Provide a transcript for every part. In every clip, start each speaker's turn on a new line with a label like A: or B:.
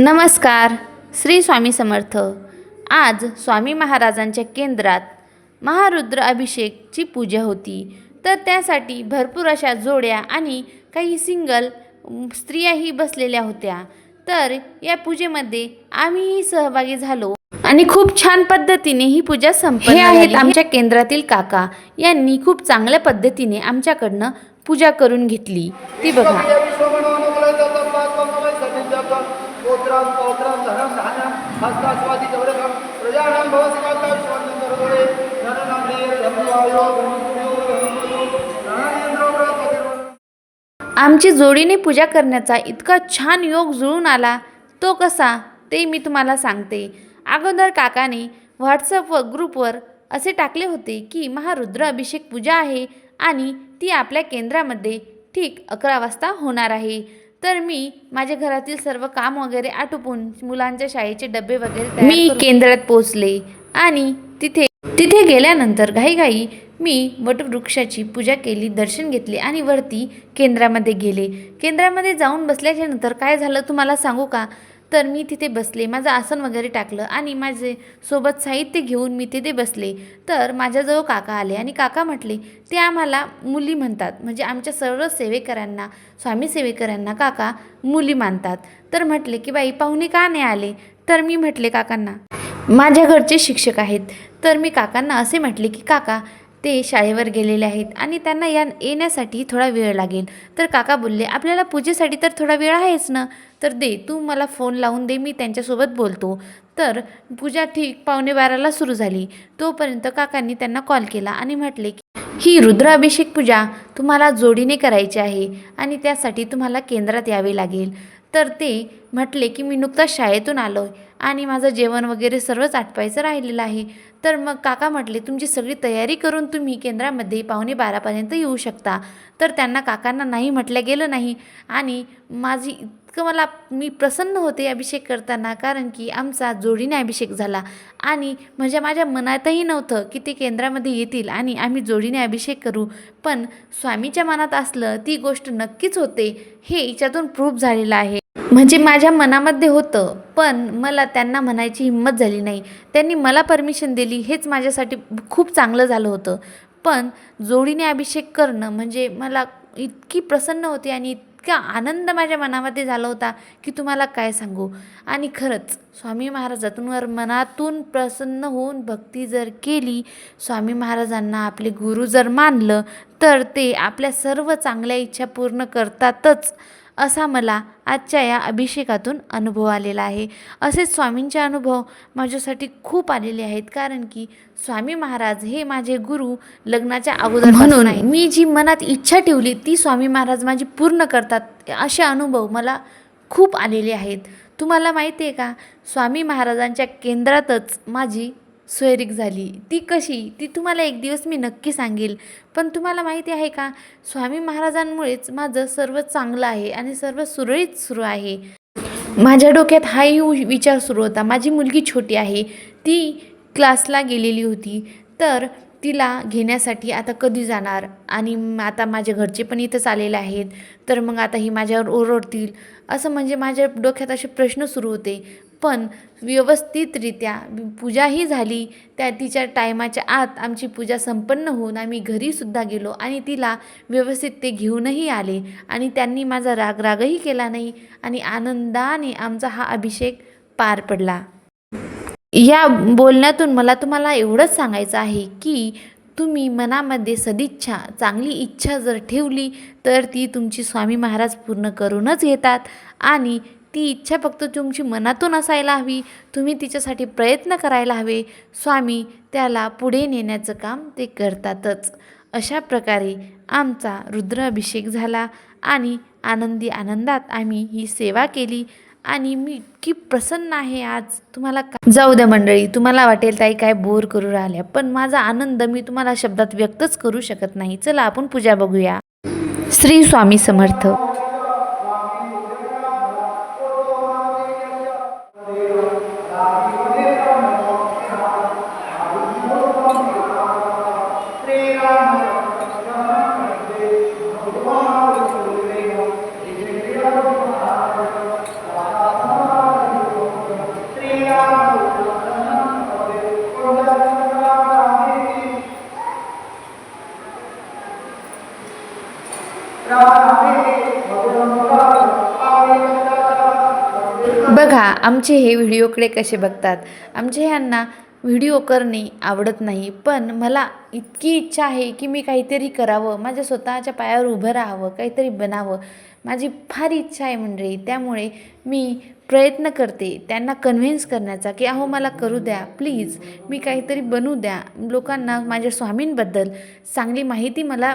A: नमस्कार श्री स्वामी समर्थ. आज स्वामी महाराजांच्या केंद्रात महारुद्र अभिषेकची पूजा होती. तर त्यासाठी भरपूर अशा जोड्या आणि काही सिंगल स्त्रियाही बसलेल्या होत्या. तर या पूजेमध्ये आम्हीही सहभागी झालो. आणि खूप छान पद्धतीने ही पूजा संपन्न हे आहेत आमच्या केंद्रातील काका. यांनी खूप चांगल्या पद्धतीने आमच्याकडनं पूजा करून घेतली. ती बघा. आमची जोडीने पूजा करण्याचा इतका छान योग जुळून आला तो कसा ते मी तुम्हाला सांगते. अगोदर काकाने व्हॉट्सअप व ग्रुपवर असे टाकले होते की महारुद्र अभिषेक पूजा आहे आणि ती आपल्या केंद्रामध्ये ठीक अकरा वाजता होणार आहे. तर मी माझ्या घरातील सर्व काम वगैरे आटोपून मुलांच्या शाळेचे डबे वगैरे मी केंद्रात पोचले आणि तिथे तिथे गेल्यानंतर घाईघाई मी वटवृक्षाची पूजा केली दर्शन घेतले आणि वरती केंद्रामध्ये गेले. केंद्रामध्ये जाऊन बसल्याच्या नंतर काय झालं तुम्हाला सांगू का? तर मी तिथे बसले. माझं आसन वगैरे टाकलं आणि माझे सोबत साहित्य घेऊन मी तिथे बसले. तर माझ्याजवळ काका आले आणि काका म्हटले ते आम्हाला मुली म्हणतात. म्हणजे आमच्या सर्व सेवेकरांना स्वामी सेवेकरांना काका मुली मानतात. तर म्हटले की बाई पाहुणे का नाही आले? तर मी म्हटले काकांना माझ्या घरचे शिक्षक आहेत. तर मी काकांना असे म्हटले की काका ते शाळेवर गेलेले आहेत आणि त्यांना या येण्यासाठी थोडा वेळ लागेल. तर काका बोलले आपल्याला पूजेसाठी तर थोडा वेळ आहेच ना? तर दे तू मला फोन लावून दे मी त्यांच्यासोबत बोलतो. तर पूजा ठीक पावणे बाराला सुरू झाली. तोपर्यंत काकांनी त्यांना कॉल केला आणि म्हटले की ही रुद्राभिषेक पूजा तुम्हाला जोडीने करायची आहे आणि त्यासाठी तुम्हाला केंद्रात यावे लागेल. तर ते म्हटले की मी नुकताच शाळेतून आलो आहे आणि माझं जेवण वगैरे सर्वच आटपायचं राहिलेलं आहे. तर मग काका म्हटले तुमची सगळी तयारी करून तुम्ही केंद्रामध्ये पावणे बारापर्यंत येऊ शकता. तर त्यांना काकांना नाही म्हटलं गेलं नाही. आणि माझी इतकं मला मी प्रसन्न होते अभिषेक करताना कारण की आमचा जोडीने अभिषेक झाला. आणि म्हणजे माझ्या मनातही नव्हतं की ते केंद्रामध्ये येतील आणि आम्ही जोडीने अभिषेक करू. पण स्वामीच्या मनात असलं ती गोष्ट नक्कीच होते हे याच्यातून प्रूफ झालेलं आहे. म्हणजे माझ्या मनामध्ये होतं पण मला त्यांना म्हणायची हिंमत झाली नाही. त्यांनी मला परमिशन दिली हेच माझ्यासाठी खूप चांगलं झालं होतं. पण जोडीने अभिषेक करणं म्हणजे मला इतकी प्रसन्न होती आणि इतका आनंद माझ्या मनामध्ये झाला होता की तुम्हाला काय सांगू. आणि खरंच स्वामी महाराजातूनवर मनातून प्रसन्न होऊन भक्ती जर केली स्वामी महाराजांना आपले गुरु जर मानलं तर ते आपल्या सर्व चांगल्या इच्छा पूर्ण करतातच. असा मला आजच्या या अभिषेकातून अनुभव आलेला आहे. असेच स्वामींचे अनुभव माझ्यासाठी खूप आलेले आहेत. कारण की स्वामी महाराज हे माझे गुरु लग्नाच्या अगोदर म्हणून मी जी मनात इच्छा ठेवली ती स्वामी महाराज माझी पूर्ण करतात असे अनुभव मला खूप आलेले आहेत. तुम्हाला माहिती आहे का? स्वामी महाराजांच्या केंद्रातच माझी सोयरीक झाली. ती कशी? ती तुम्हाला एक दिवस मी नक्की सांगेल. पण तुम्हाला माहिती आहे का? स्वामी महाराजांमुळेच माझं सर्व चांगलं आहे आणि सर्व सुरळीत सुरू आहे. माझ्या डोक्यात हाही विचार सुरू होता. माझी मुलगी छोटी आहे. ती क्लासला गेलेली होती. तर तिला घेण्यासाठी आता कधी जाणार? आणि आता माझ्या घरचे पण इथंच आलेले आहेत. तर मग आता ही माझ्यावर ओरडतील. असं म्हणजे माझ्या डोक्यात असे प्रश्न सुरू होते. पण व्यवस्थितरित्या पूजाही झाली. त्या तिच्या टायमाच्या आत आमची पूजा संपन्न होऊन आम्ही घरीसुद्धा गेलो आणि तिला व्यवस्थित ते घेऊनही आले. आणि त्यांनी माझा राग रागही केला नाही आणि आनंदाने आमचा हा अभिषेक पार पडला. या बोलण्यातून मला तुम्हाला एवढंच सांगायचं आहे की तुम्ही मनामध्ये सदिच्छा चांगली इच्छा जर ठेवली तर ती तुमची स्वामी महाराज पूर्ण करूनच घेतात आणि ती इच्छा फक्त तुमची मनातून असायला हवी. तुम्ही तिच्यासाठी प्रयत्न करायला हवे. स्वामी त्याला पुढे नेण्याचं काम ते करतातच. अशा प्रकारे आमचा रुद्राभिषेक झाला आणि आनंदी आनंदात आम्ही ही सेवा केली. आणि मी इतकी प्रसन्न आहे आज. तुम्हाला का जाऊ द्या मंडळी तुम्हाला वाटेल ताई काय बोर करू राहिल्या. पण माझा आनंद मी तुम्हाला शब्दात व्यक्तच करू शकत नाही. चला आपण पूजा बघूया. श्री स्वामी समर्थ. बघा आमचे हे व्हिडिओकडे कसे बघतात? आमचे ह्यांना व्हिडिओ करणे आवडत नाही पण मला इतकी इच्छा आहे की मी काहीतरी करावं माझ्या स्वतःच्या पायावर उभं राहावं काहीतरी बनावं. माझी फार इच्छा आहे म्हणजे त्यामुळे मी प्रयत्न करते त्यांना कन्व्हिन्स करण्याचा की अहो मला करू द्या प्लीज मी काहीतरी बनवू द्या. लोकांना माझ्या स्वामींबद्दल चांगली माहिती मला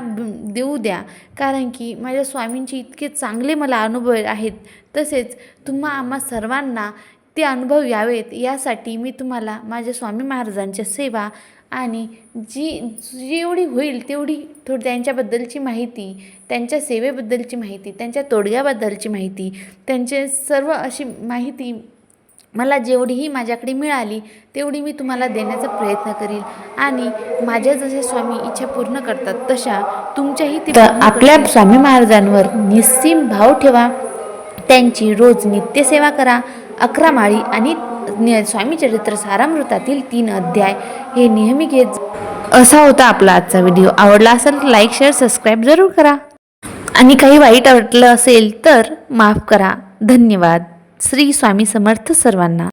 A: देऊ द्या. कारण की माझ्या स्वामींचे इतके चांगले मला अनुभव आहेत. तसेच तुम्हा आम्हा सर्वांना ते अनुभव यावेत यासाठी मी तुम्हाला माझ्या स्वामी महाराजांच्या सेवा आणि जी जेवढी होईल तेवढी थोडी त्यांच्याबद्दलची माहिती त्यांच्या सेवेबद्दलची माहिती त्यांच्या तोडग्याबद्दलची माहिती त्यांचे सर्व अशी माहिती मला जेवढीही माझ्याकडे मिळाली तेवढी मी तुम्हाला देण्याचा प्रयत्न करील. आणि माझ्या जसे स्वामी इच्छा पूर्ण करतात तशा तुमच्याही ते आपल्या स्वामी महाराजांवर निस्सीम भाव ठेवा त्यांची रोज नित्यसेवा करा अकरा माळी आणि स्वामी चरित्र सारामृतातील तीन अध्याय हे नेहमी घेत असा होता आपला आजचा व्हिडिओ. आवडला असेल तर लाईक शेअर सबस्क्राईब जरूर करा. आणि काही वाईट वाटलं असेल तर माफ करा. धन्यवाद. श्री स्वामी समर्थ सर्वांना.